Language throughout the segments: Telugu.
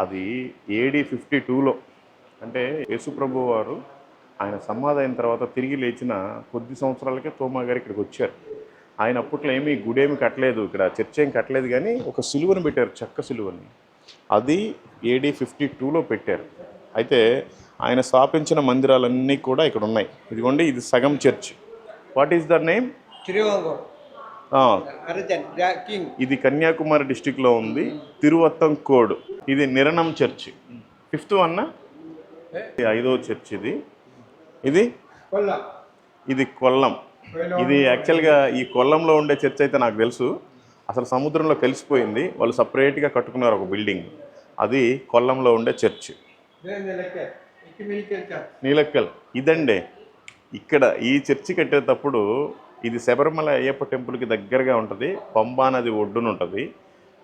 అది ఏడి ఫిఫ్టీ టూలో అంటే యేసుప్రభు వారు ఆయన సమాధి అయిన తర్వాత తిరిగి లేచిన కొద్ది సంవత్సరాలకే తోమా గారు ఇక్కడికి వచ్చారు. ఆయన అప్పట్లో ఏమీ గుడేమి కట్టలేదు ఇక్కడ చర్చ ఏం కట్టలేదు కానీ ఒక సిలువను పెట్టారు చెక్క సిలువని. అది ఏడి ఫిఫ్టీ టూలో పెట్టారు. అయితే ఆయన స్థాపించిన మందిరాలన్నీ కూడా ఇక్కడ ఉన్నాయి. ఇదిగోండి ఇది సగం church. What is the name ఇది కన్యాకుమారి డిస్టిక్లో ఉంది. తిరువత్తం కోడ్ ఇది నిరణం చర్చ్. ఫిఫ్త్ వన్న ఇది ఐదో చర్చ్ ఇది. ఇది? ఇది కొల్లం. ఇది యాక్చువల్గా ఈ కొల్లంలో ఉండే చర్చ్ అయితే నాకు తెలుసు. అసలు సముద్రంలో కలిసిపోయింది. వాళ్ళు సపరేట్గా కట్టుకున్నారు ఒక బిల్డింగ్. అది కొల్లంలో ఉండే చర్చ్. నీలక్కల్. ఇదండి. ఇక్కడ ఈ చర్చి కట్టేటప్పుడు ఇది శబరిమల అయ్యప్ప టెంపుల్కి దగ్గరగా ఉంటుంది. పంబా నది ఒడ్డున ఉంటుంది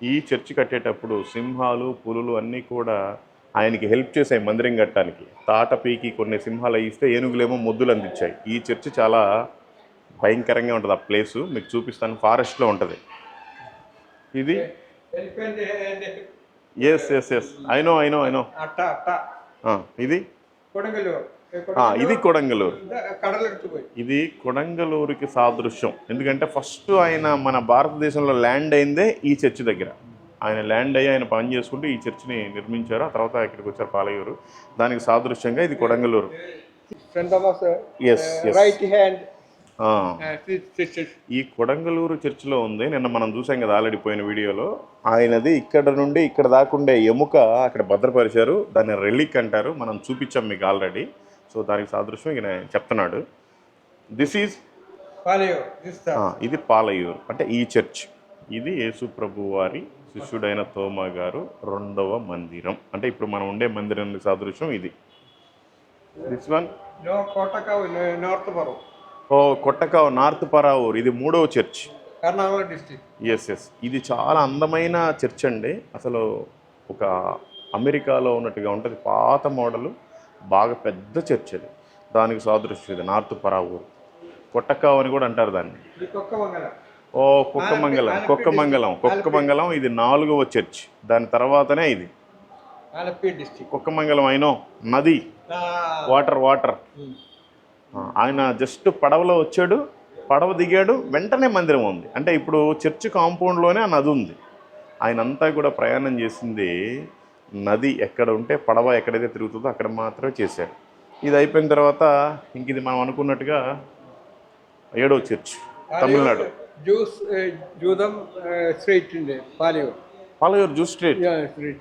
ఈ చర్చి కట్టేటప్పుడు సింహాలు పులులు అన్నీ కూడా ఆయనకి హెల్ప్ చేశాయి మందిరం కట్టడానికి. తాట పీకి కొన్ని సింహాలు ఇస్తే ఏనుగులేమో ముద్దులు అందించాయి. ఈ చర్చి చాలా భయంకరంగా ఉంటుంది. ఆ ప్లేసు మీకు చూపిస్తాను. ఫారెస్ట్లో ఉంటుంది. ఇది? Yes yes yes I know I know I know ఇది? ఇది కొడంగలూరు. ఇది కొడంగలూరుకి సాదృశ్యం. ఎందుకంటే ఫస్ట్ ఆయన మన భారతదేశంలో ల్యాండ్ అయిందే ఈ చర్చి దగ్గర. ఆయన ల్యాండ్ అయ్యి ఆయన పని చేసుకుంటూ ఈ చర్చిని నిర్మించారు. ఆ తర్వాత ఇక్కడికి వచ్చారు పాలయూరు దానికి సాదృశ్యంగా ఇది కొడంగలూరు. హ్యాండ్ సిస్టర్స్ ఈ కొడంగలూరు చర్చిలో ఉంది. నిన్న మనం చూసాం కదా ఆల్రెడీ పోయిన వీడియోలో. ఆయనది ఇక్కడ నుండి ఇక్కడ దాకుండే ఎముక అక్కడ భద్రపరిచారు. దాన్ని రెలిక్ అంటారు. మనం చూపించాం మీకు ఆల్రెడీ. సో దానికి సాదృశ్యం ఈయన చెప్తున్నాడు. దిస్ ఈజ్ ఇది పాలయూరు అంటే ఈ చర్చ్. ఇది యేసు ప్రభు వారి శిష్యుడైన తోమా గారు రెండవ మందిరం. అంటే ఇప్పుడు మనం ఉండే మందిరం సాదృశ్యం ఇది. దిస్ వన్ ఓ కొట్టకావ్ నార్త్ పరావూర్. ఇది మూడవ చర్చ్. డిస్ట్రిక్ట్ ఎస్ ఎస్ ఇది చాలా అందమైన చర్చ్ అండి. అసలు ఒక అమెరికాలో ఉన్నట్టుగా ఉంటుంది. పాత మోడలు. బాగా పెద్ద చర్చ్ అది. దానికి సాదృశ్యం ఇది నార్త్ పరావూర్. కొట్టకావ్ అని కూడా అంటారు దాన్ని. ఇది కుక్క మంగళ ఓ కుక్కమంగళం కుక్కమంగళం కుక్కమంగళం ఇది నాలుగవ చర్చ్. దాని తర్వాతనే ఇది. డిస్ట్రిక్ట్ కుక్కమంగళం అయినో నది. Water water. ఆయన జస్ట్ పడవలో వచ్చాడు పడవ దిగాడు వెంటనే మందిరం ఉంది. అంటే ఇప్పుడు చర్చ్ కాంపౌండ్లోనే ఆ నది ఉంది. ఆయన అంతా కూడా ప్రయాణం చేసింది నది ఎక్కడ ఉంటే పడవ ఎక్కడైతే తిరుగుతుందో అక్కడ మాత్రమే చేశారు ఇది అయిపోయిన తర్వాత ఇంక ఇది మనం అనుకున్నట్టుగా ఏడో చర్చ్ తమిళనాడు. జ్యూస్ జూదం స్ట్రీట్ ఉంది paleo. Palayur Jews street. Street.